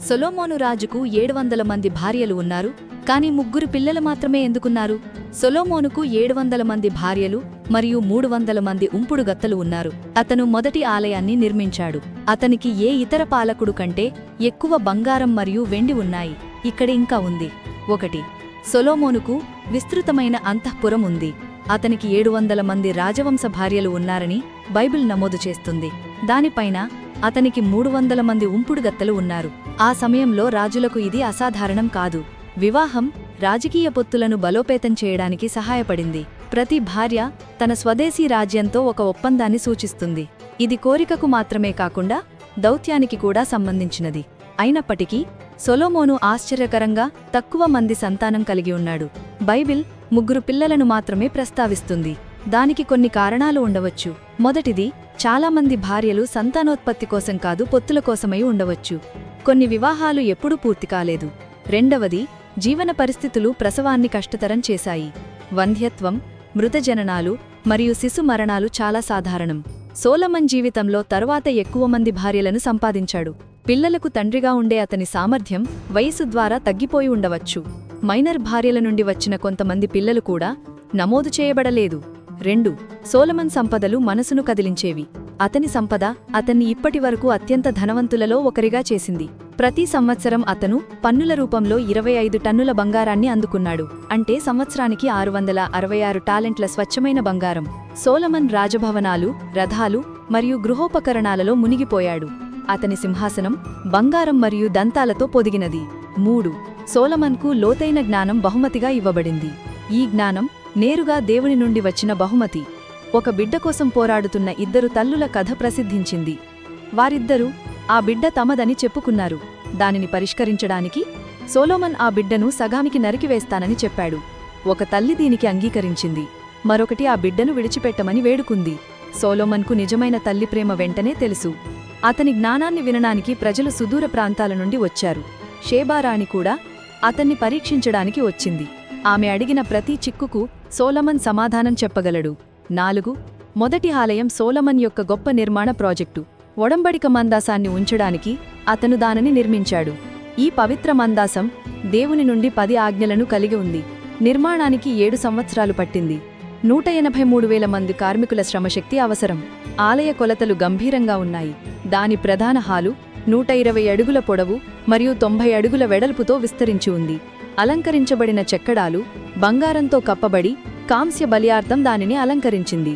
సొలోమోను రాజుకు ఏడు వందల మంది భార్యలు ఉన్నారు. కాని ముగ్గురు పిల్లలు మాత్రమే ఎందుకున్నారు? సొలోమోనుకు ఏడు వందల మంది భార్యలు మరియు మూడు వందల మంది ఉంపుడుగత్తలు ఉన్నారు. అతను మొదటి ఆలయాన్ని నిర్మించాడు. అతనికి ఏ ఇతర పాలకుడు కంటే ఎక్కువ బంగారం మరియు వెండి ఉన్నాయి? ఇక్కడ ఇంకా ఉంది. ఒకటి సొలోమోనుకు విస్తృతమైన అంతఃపురం ఉంది. అతనికి ఏడు వందల మంది రాజవంశ భార్యలు ఉన్నారని బైబిల్ నమోదు చేస్తుంది. దానిపైన అతనికి మూడు వందల మంది ఉంపుడుగత్తలు ఉన్నారు. ఆ సమయంలో రాజులకు ఇది అసాధారణం కాదు. వివాహం రాజకీయ పొత్తులను బలోపేతం చేయడానికి సహాయపడింది. ప్రతి భార్య తన స్వదేశీ రాజ్యంతో ఒక ఒప్పందాన్ని సూచిస్తుంది. ఇది కోరికకు మాత్రమే కాకుండా దౌత్యానికి కూడా సంబంధించినది. అయినప్పటికీ సొలోమోను ఆశ్చర్యకరంగా తక్కువ మంది సంతానం కలిగి ఉన్నాడు. బైబిల్ ముగ్గురు పిల్లలను మాత్రమే ప్రస్తావిస్తుంది. దానికి కొన్ని కారణాలు ఉండవచ్చు. మొదటిది చాలామంది భార్యలు సంతానోత్పత్తి కోసం కాదు పొత్తుల కోసమై ఉండవచ్చు. కొన్ని వివాహాలు ఎప్పుడూ పూర్తి కాలేదు. రెండవది జీవన పరిస్థితులు ప్రసవాన్ని కష్టతరం చేశాయి. వంధ్యత్వం మృతజననాలు మరియు శిశు మరణాలు చాలా సాధారణం. సోలమన్ జీవితంలో తరువాత ఎక్కువ మంది భార్యలను సంపాదించాడు. పిల్లలకు తండ్రిగా ఉండే అతని సామర్థ్యం వయసు ద్వారా తగ్గిపోయి ఉండవచ్చు. మైనర్ భార్యల నుండి వచ్చిన కొంతమంది పిల్లలు కూడా నమోదు చేయబడలేదు. రెండు సోలమన్ సంపదలు మనసును కదిలించేవి. అతని సంపద అతన్ని ఇప్పటివరకు అత్యంత ధనవంతులలో ఒకరిగా చేసింది. ప్రతి సంవత్సరం అతను పన్నుల రూపంలో ఇరవై ఐదు టన్నుల బంగారాన్ని అందుకున్నాడు. అంటే సంవత్సరానికి ఆరు వందల అరవై ఆరు టాలెంట్ల స్వచ్ఛమైన బంగారం. సోలమన్ రాజభవనాలు రథాలు మరియు గృహోపకరణాలలో మునిగిపోయాడు. అతని సింహాసనం బంగారం మరియు దంతాలతో పొదిగినది. మూడు సోలమన్కు లోతైన జ్ఞానం బహుమతిగా ఇవ్వబడింది. ఈ జ్ఞానం నేరుగా దేవుని నుండి వచ్చిన బహుమతి. ఒక బిడ్డ కోసం పోరాడుతున్న ఇద్దరు తల్లుల కథ ప్రసిద్ధించింది. వారిద్దరూ ఆ బిడ్డ తమదని చెప్పుకున్నారు. దానిని పరిష్కరించడానికి సోలోమన్ ఆ బిడ్డను సగామికి నరికివేస్తానని చెప్పాడు. ఒక తల్లి దీనికి అంగీకరించింది. మరొకటి ఆ బిడ్డను విడిచిపెట్టమని వేడుకుంది. సోలోమన్కు నిజమైన తల్లి ప్రేమ వెంటనే తెలుసు. అతని జ్ఞానాన్ని వినడానికి ప్రజలు సుదూర ప్రాంతాల నుండి వచ్చారు. షేబారాణి కూడా అతన్ని పరీక్షించడానికి వచ్చింది. ఆమె అడిగిన ప్రతి చిక్కుకు సోలమన్ సమాధానం చెప్పగలడు. నాలుగు మొదటి ఆలయం సోలమన్ యొక్క గొప్ప నిర్మాణ ప్రాజెక్టు. ఒడంబడిక మందాసాన్ని ఉంచడానికి అతను దానిని నిర్మించాడు. ఈ పవిత్ర మందాసం దేవుని నుండి పది ఆజ్ఞలను కలిగి ఉంది. నిర్మాణానికి ఏడు సంవత్సరాలు పట్టింది. నూట ఎనభై మూడు వేల మంది కార్మికుల శ్రమశక్తి అవసరం. ఆలయ కొలతలు గంభీరంగా ఉన్నాయి. దాని ప్రధాన హాలు నూట ఇరవై అడుగుల పొడవు మరియు తొంభై అడుగుల వెడల్పుతో విస్తరించి ఉంది. అలంకరించబడిన చెక్కడాలు బంగారంతో కప్పబడి కాంస్య బలియార్థం దానిని అలంకరించింది.